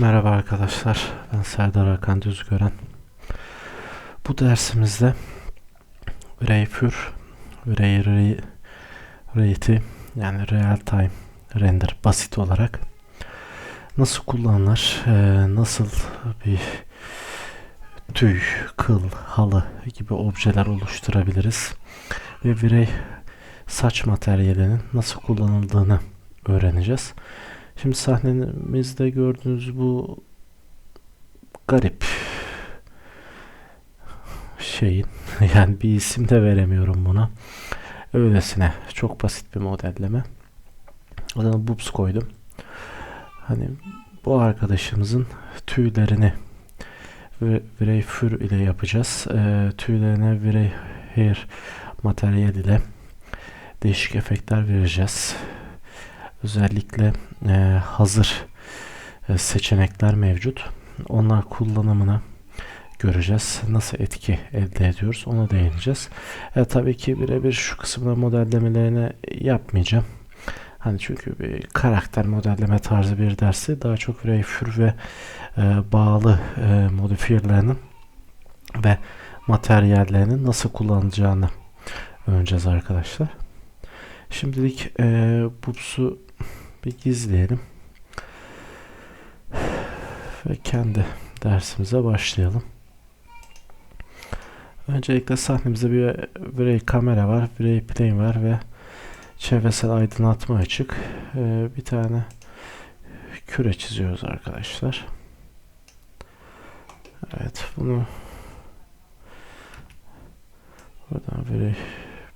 Merhaba arkadaşlar, ben Serdar Hakan Düzgören. Bu dersimizde Rayfur, Ray Rate'i yani Real Time Render basit olarak nasıl kullanılır, e, nasıl bir tüy, kıl, halı gibi objeler oluşturabiliriz ve Virey saç materyalinin nasıl kullanıldığını öğreneceğiz. Şimdi sahnemizde gördüğünüz bu garip şeyin yani bir isim de veremiyorum buna. Öylesine çok basit bir modelleme. Adına Bubs koydum. Hani bu arkadaşımızın tüylerini Virey Fur ile yapacağız. E, tüylerine Virey Hair materyal ile değişik efektler vereceğiz. Özellikle hazır e, seçenekler mevcut. Onlar kullanımını göreceğiz. Nasıl etki elde ediyoruz ona değineceğiz. E, tabii ki birebir şu kısımda modellemelerini yapmayacağım. Hani çünkü bir karakter modelleme tarzı bir dersi daha çok Rayfur ve e, bağlı e, modifiyerlerinin ve materyallerinin nasıl kullanılacağını öğreneceğiz arkadaşlar. Şimdilik e, bu su bir gizleyelim. Ve kendi dersimize başlayalım. Öncelikle sahnemizde bir Bray kamera var, Bray plane var ve çevresel aydınlatma açık. Ee, bir tane küre çiziyoruz arkadaşlar. Evet bunu buradan Bray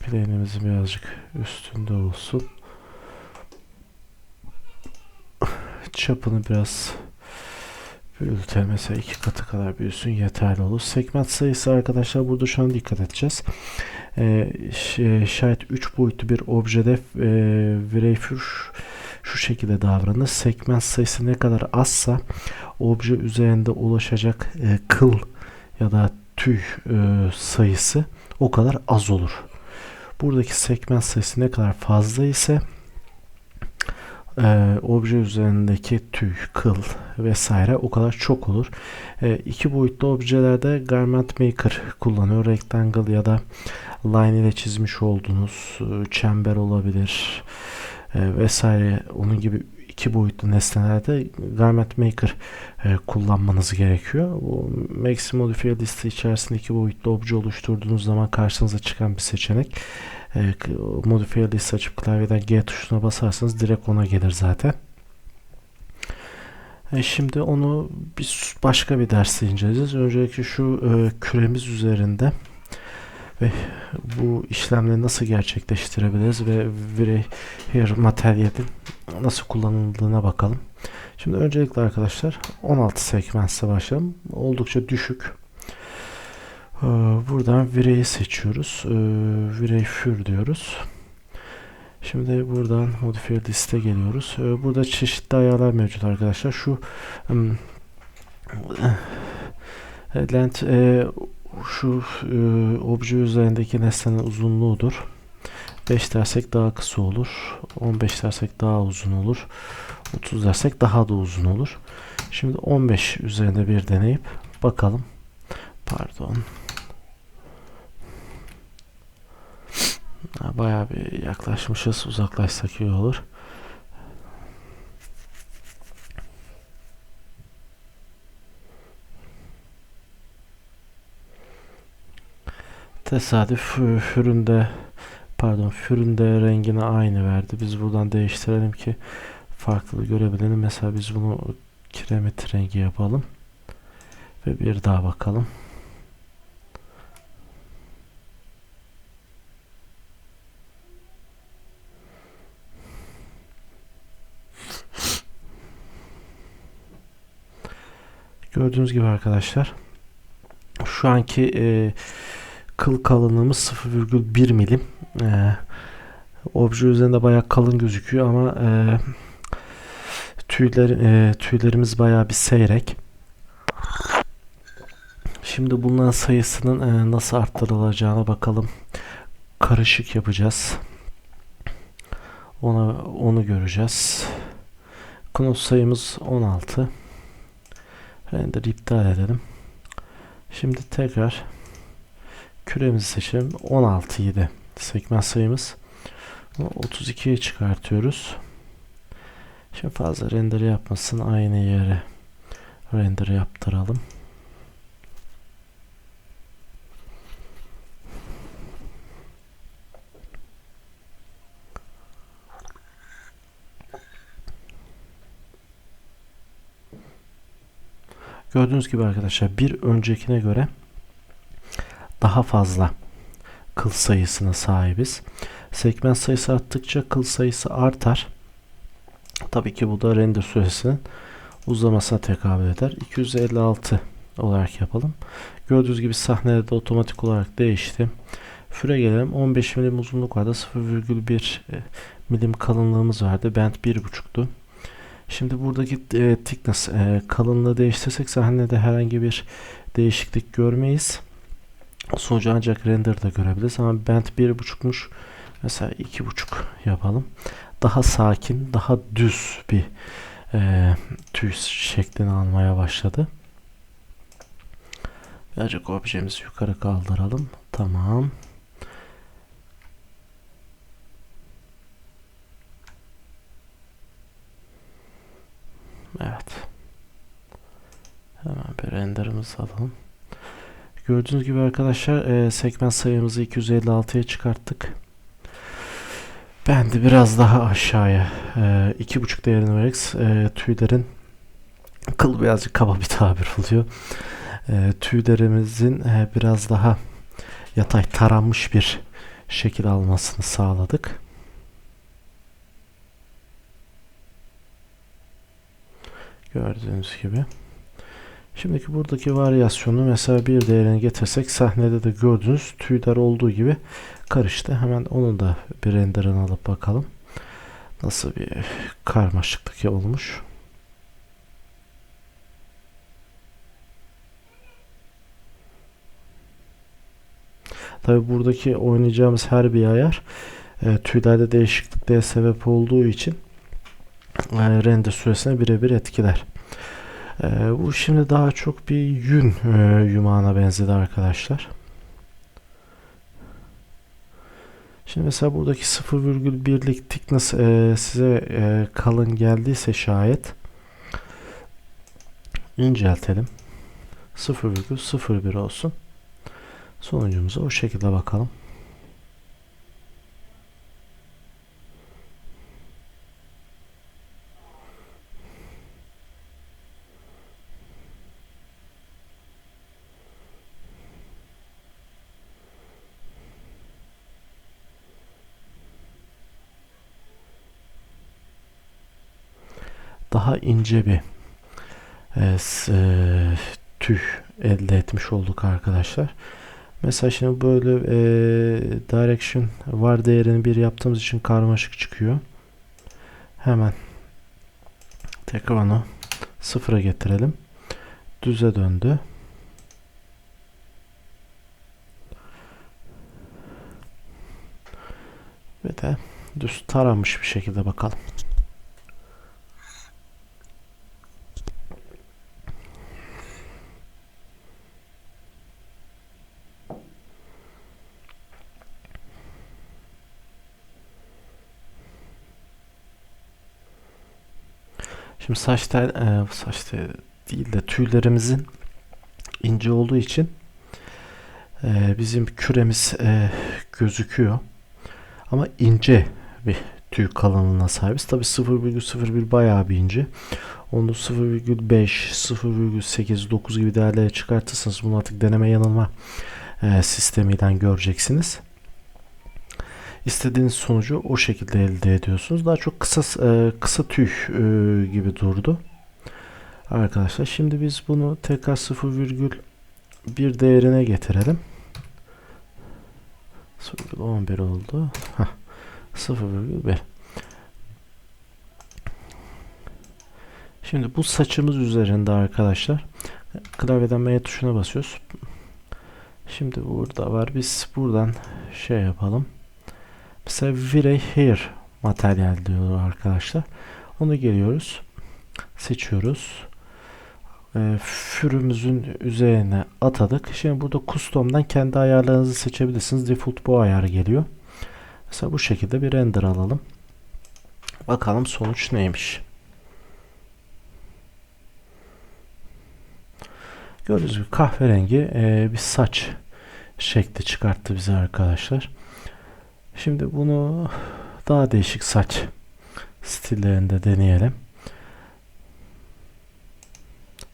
plane'imizin birazcık üstünde olsun. Çapını biraz büyüte mesela iki katı kadar büyüsün yeterli olur. Segment sayısı arkadaşlar burada şu an dikkat edeceğiz. Ee, şayet 3 boyutlu bir objede e, Vreyfür şu şekilde davranır. Segment sayısı ne kadar azsa obje üzerinde ulaşacak e, kıl ya da tüy e, sayısı o kadar az olur. Buradaki segment sayısı ne kadar fazla ise e, obje üzerindeki tüy, kıl vesaire o kadar çok olur. E, iki boyutlu objelerde Garment Maker kullanıyor. Rectangle ya da line ile çizmiş olduğunuz e, çember olabilir e, vesaire onun gibi iki boyutlu nesnelerde Garment Maker e, kullanmanız gerekiyor. Bu Maxi Modifier liste içerisinde iki boyutlu obje oluşturduğunuz zaman karşınıza çıkan bir seçenek. E, Modifier liste açıp klavyeden G tuşuna basarsanız direkt ona gelir zaten. E, şimdi onu bir başka bir derste inceleyeceğiz. Öncelikle şu e, küremiz üzerinde ve bu işlemleri nasıl gerçekleştirebiliriz ve Here materyalin nasıl kullanıldığına bakalım. Şimdi öncelikle arkadaşlar 16 sekmense başlayalım. Oldukça düşük. Ee, buradan vireyi seçiyoruz. Ee, virey für diyoruz. Şimdi buradan modifier liste geliyoruz. Ee, burada çeşitli ayarlar mevcut arkadaşlar. Şu length e, şu e, obje üzerindeki nesnenin uzunluğudur. 5 dersek daha kısa olur. 15 dersek daha uzun olur. 30 dersek daha da uzun olur. Şimdi 15 üzerinde bir deneyip bakalım. Pardon. Bayağı bir yaklaşmışız. Uzaklaşsak iyi olur. Tesadüf füründe pardon füründe rengini aynı verdi. Biz buradan değiştirelim ki farklı görebilelim. Mesela biz bunu kiremit rengi yapalım. Ve bir daha bakalım. Gördüğünüz gibi arkadaşlar şu anki e, kıl kalınlığımız 0,1 milim. E, obje üzerinde bayağı kalın gözüküyor ama e, tüyler e, tüylerimiz bayağı bir seyrek. Şimdi bunların sayısının e, nasıl arttırılacağına bakalım. Karışık yapacağız. Ona onu göreceğiz. Knot sayımız 16. Render iptal edelim. Şimdi tekrar küremizi seçelim. 16 7 segment sayımız. Bunu 32'ye çıkartıyoruz. Şimdi fazla render yapmasın. Aynı yere render yaptıralım. Gördüğünüz gibi arkadaşlar bir öncekine göre daha fazla kıl sayısına sahibiz. Segment sayısı arttıkça kıl sayısı artar. Tabii ki bu da render süresinin uzamasına tekabül eder. 256 olarak yapalım. Gördüğünüz gibi sahnede de otomatik olarak değişti. Füre gelelim. 15 milim uzunluk vardı. 0,1 e, milim kalınlığımız vardı. Band 1.5'tu. Şimdi buradaki e, thickness e, kalınlığı değiştirsek sahnede herhangi bir değişiklik görmeyiz. Sonucu ancak render'da görebiliriz ama band 1.5'muş. Mesela 2.5 yapalım. Daha sakin, daha düz bir e, tüy şeklini almaya başladı. Birazcık objemizi yukarı kaldıralım. Tamam. Evet. Hemen bir renderımızı alalım. Gördüğünüz gibi arkadaşlar e, segment sayımızı 256'ya çıkarttık. Ben de biraz daha aşağıya e, iki buçuk değerini vererek e, tüylerin kıl birazcık kaba bir tabir oluyor. E, tüylerimizin e, biraz daha yatay taranmış bir şekil almasını sağladık. Gördüğünüz gibi. Şimdiki buradaki varyasyonu mesela bir değerini getirsek sahnede de gördüğünüz tüyler olduğu gibi karıştı. Hemen onu da bir renderını alıp bakalım. Nasıl bir karmaşıklık olmuş. Tabi buradaki oynayacağımız her bir ayar e, tüylerde değişikliklere sebep olduğu için e, render süresine birebir etkiler. E, bu şimdi daha çok bir yün e, yumağına benzedi arkadaşlar. Şimdi mesela buradaki 0,1'lik thickness e, size e, kalın geldiyse şayet inceltelim. 0,01 olsun. Sonucumuza o şekilde bakalım. Daha ince bir e, e, tüy elde etmiş olduk arkadaşlar. Mesela şimdi böyle e, direction var değerini bir yaptığımız için karmaşık çıkıyor. Hemen tekrar onu sıfıra getirelim. Düze döndü. Ve de düz taramış bir şekilde bakalım. Şimdi saç tel, e, saç tel değil de tüylerimizin ince olduğu için e, bizim küremiz e, gözüküyor. Ama ince bir tüy kalınlığına sahibiz. Tabi 0,01 bayağı bir ince. Onu 0,5, 0,8, 9 gibi değerlere çıkartırsanız bunu artık deneme yanılma e, sistemiyle göreceksiniz istediğiniz sonucu o şekilde elde ediyorsunuz. Daha çok kısa e, kısa tüy e, gibi durdu. Arkadaşlar şimdi biz bunu tekrar 0,1 değerine getirelim. 0,11 oldu. 0,1 Şimdi bu saçımız üzerinde arkadaşlar klavyeden M tuşuna basıyoruz. Şimdi burada var. Biz buradan şey yapalım. Mesela Virey Hair materyal diyor arkadaşlar. Onu geliyoruz. Seçiyoruz. e, fürümüzün üzerine atadık. Şimdi burada custom'dan kendi ayarlarınızı seçebilirsiniz. Default bu ayar geliyor. Mesela bu şekilde bir render alalım. Bakalım sonuç neymiş. Gördüğünüz gibi kahverengi e, bir saç şekli çıkarttı bize arkadaşlar. Şimdi bunu daha değişik saç stillerinde deneyelim.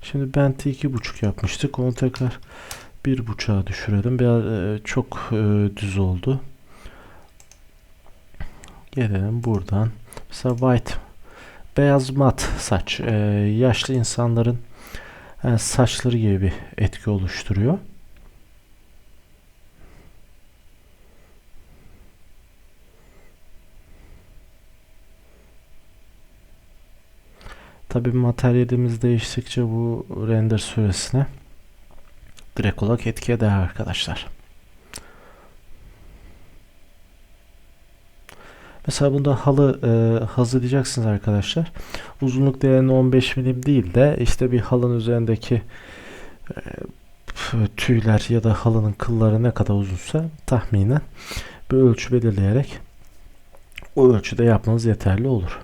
Şimdi benti iki buçuk yapmıştık. Onu tekrar bir buçuğa düşürelim. Biraz e, çok e, düz oldu. Gelelim buradan. Mesela white beyaz mat saç e, yaşlı insanların saçları gibi bir etki oluşturuyor. Tabi materyalimiz değiştikçe bu render süresine direkt olarak etki eder arkadaşlar. Mesela bunda halı e, hazırlayacaksınız arkadaşlar. Uzunluk değerini 15 milim değil de işte bir halının üzerindeki e, tüyler ya da halının kılları ne kadar uzunsa tahminen bir ölçü belirleyerek o ölçüde yapmanız yeterli olur.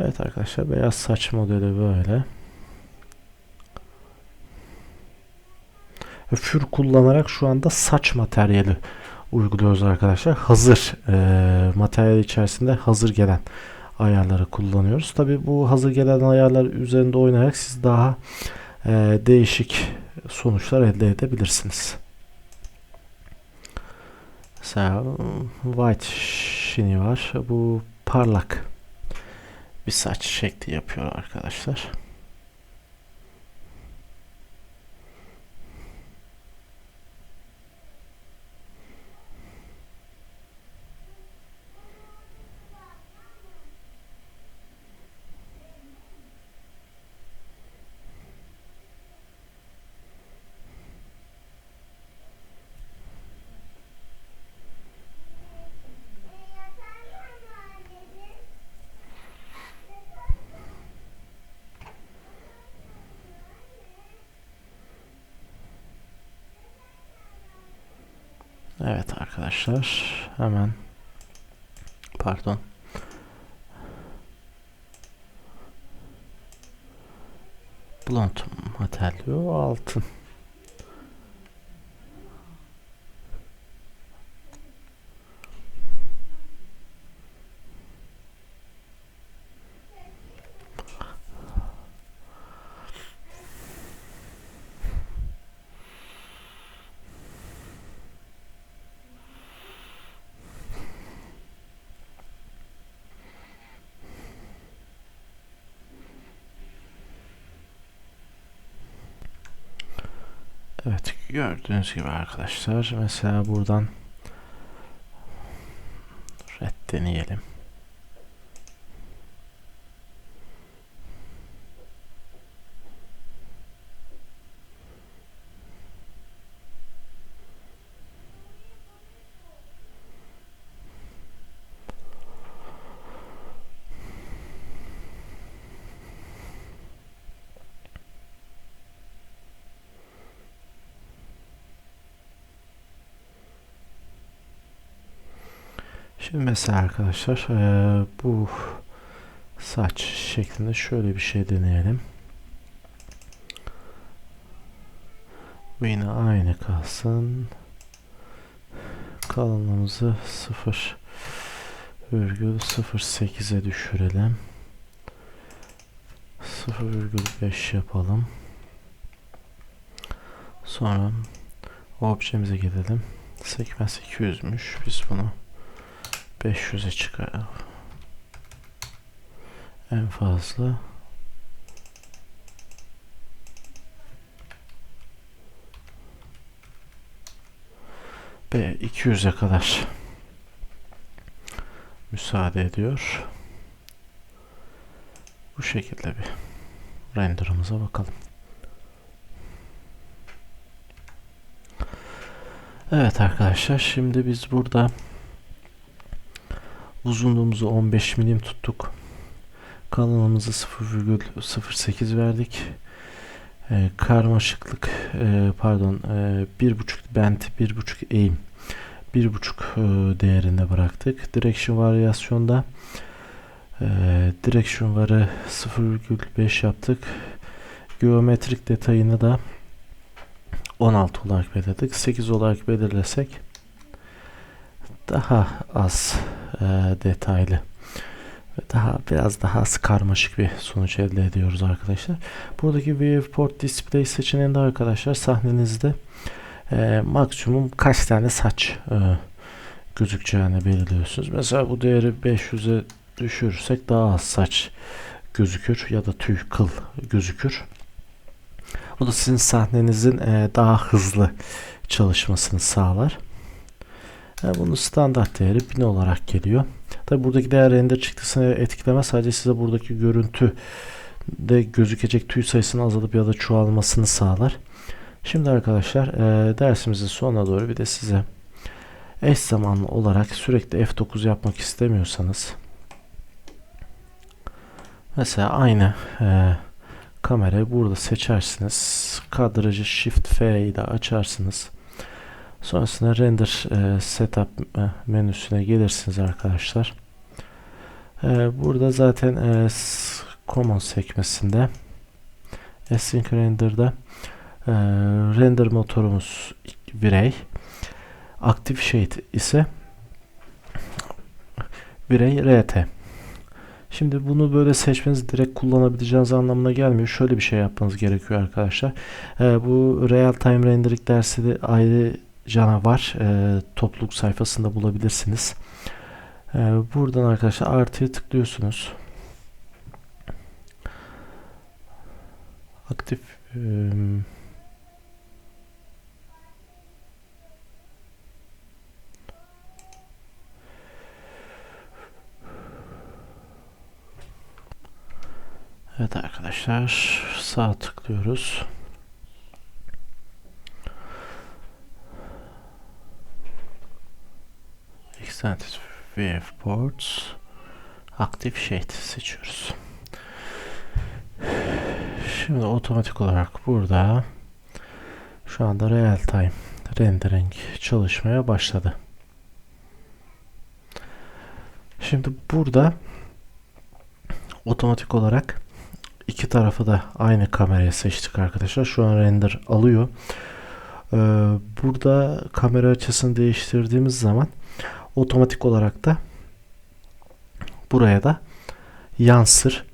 Evet arkadaşlar beyaz saç modeli böyle. Für kullanarak şu anda saç materyali uyguluyoruz arkadaşlar. Hazır e, materyal içerisinde hazır gelen ayarları kullanıyoruz. Tabi bu hazır gelen ayarlar üzerinde oynayarak siz daha e, değişik sonuçlar elde edebilirsiniz. Mesela white shiny var. Bu parlak bir saç şekli yapıyor arkadaşlar. Evet arkadaşlar hemen pardon. Blond materyal altın Evet gördüğünüz gibi arkadaşlar mesela buradan red deneyelim. Şimdi mesela arkadaşlar e, bu saç şeklinde şöyle bir şey deneyelim. Bu yine aynı kalsın. Kalınlığımızı 0,08'e düşürelim. 0,5 yapalım. Sonra objemize gidelim. Sekmens 200'müş. Biz bunu 500'e çıkar. En fazla B 200'e kadar müsaade ediyor. Bu şekilde bir renderımıza bakalım. Evet arkadaşlar şimdi biz burada Uzunluğumuzu 15 milim tuttuk. Kalınlığımızı 0,08 verdik. E, karmaşıklık e, pardon e, 1.5 bent 1.5 eğim 1.5 e, değerinde bıraktık. Direction varyasyonda e, direction varı 0,5 yaptık. Geometrik detayını da 16 olarak belirledik. 8 olarak belirlesek daha az e, detaylı daha biraz daha az karmaşık bir sonuç elde ediyoruz arkadaşlar. Buradaki viewport display seçeneğinde arkadaşlar sahnenizde e, maksimum kaç tane saç e, gözükeceğini belirliyorsunuz. Mesela bu değeri 500'e düşürürsek daha az saç gözükür ya da tüy kıl gözükür. Bu da sizin sahnenizin e, daha hızlı çalışmasını sağlar. Yani bunun standart değeri 1000 olarak geliyor. Tabi buradaki değer render çıktısını etkilemez. Sadece size buradaki görüntü de gözükecek tüy sayısının azalıp ya da çoğalmasını sağlar. Şimdi arkadaşlar e, dersimizin sonuna doğru bir de size eş zamanlı olarak sürekli F9 yapmak istemiyorsanız mesela aynı e, kamerayı burada seçersiniz. Kadrajı Shift F ile açarsınız. Sonrasında render e, setup e, menüsüne gelirsiniz arkadaşlar. E, burada zaten e, common sekmesinde async render'da e, render motorumuz birey active shade ise birey rt Şimdi bunu böyle seçmeniz direkt kullanabileceğiniz anlamına gelmiyor. Şöyle bir şey yapmanız gerekiyor arkadaşlar. Ee, bu Real Time Rendering dersi de ayrı canavar e, topluluk sayfasında bulabilirsiniz. E, buradan arkadaşlar artıya tıklıyorsunuz. Aktif e, Evet arkadaşlar sağ tıklıyoruz. Extended Viewports Active Shade seçiyoruz. Şimdi otomatik olarak burada şu anda real time rendering çalışmaya başladı. Şimdi burada otomatik olarak iki tarafı da aynı kameraya seçtik arkadaşlar. Şu an render alıyor. Ee, burada kamera açısını değiştirdiğimiz zaman otomatik olarak da buraya da yansır.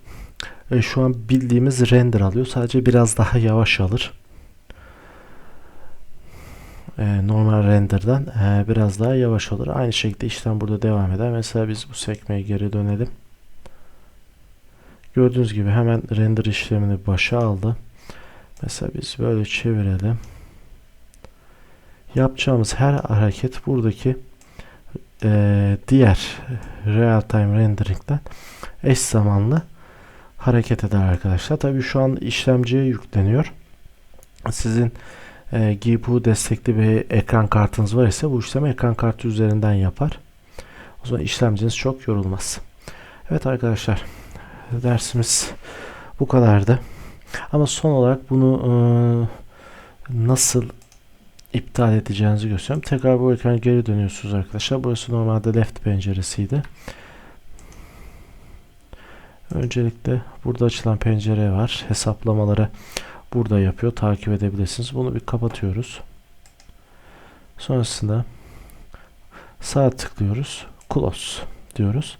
E, şu an bildiğimiz render alıyor. Sadece biraz daha yavaş alır. E, normal render'dan e, biraz daha yavaş olur. Aynı şekilde işlem burada devam eder. Mesela biz bu sekmeye geri dönelim. Gördüğünüz gibi hemen render işlemini başa aldı. Mesela biz böyle çevirelim. Yapacağımız her hareket buradaki e, diğer real time rendering'den eş zamanlı hareket eder arkadaşlar. Tabii şu an işlemciye yükleniyor. Sizin e, GPU destekli bir ekran kartınız var ise bu işlemi ekran kartı üzerinden yapar. O zaman işlemciniz çok yorulmaz. Evet arkadaşlar dersimiz bu kadardı. Ama son olarak bunu e, nasıl iptal edeceğinizi gösteriyorum. Tekrar bu ekran geri dönüyorsunuz arkadaşlar. Burası normalde left penceresiydi. Öncelikle burada açılan pencere var. Hesaplamaları burada yapıyor. Takip edebilirsiniz. Bunu bir kapatıyoruz. Sonrasında sağ tıklıyoruz. Close diyoruz.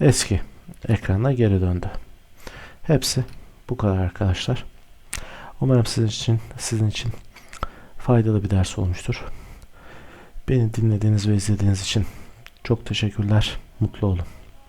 Eski ekrana geri döndü. Hepsi bu kadar arkadaşlar. Umarım sizin için sizin için faydalı bir ders olmuştur. Beni dinlediğiniz ve izlediğiniz için çok teşekkürler. Mutlu olun.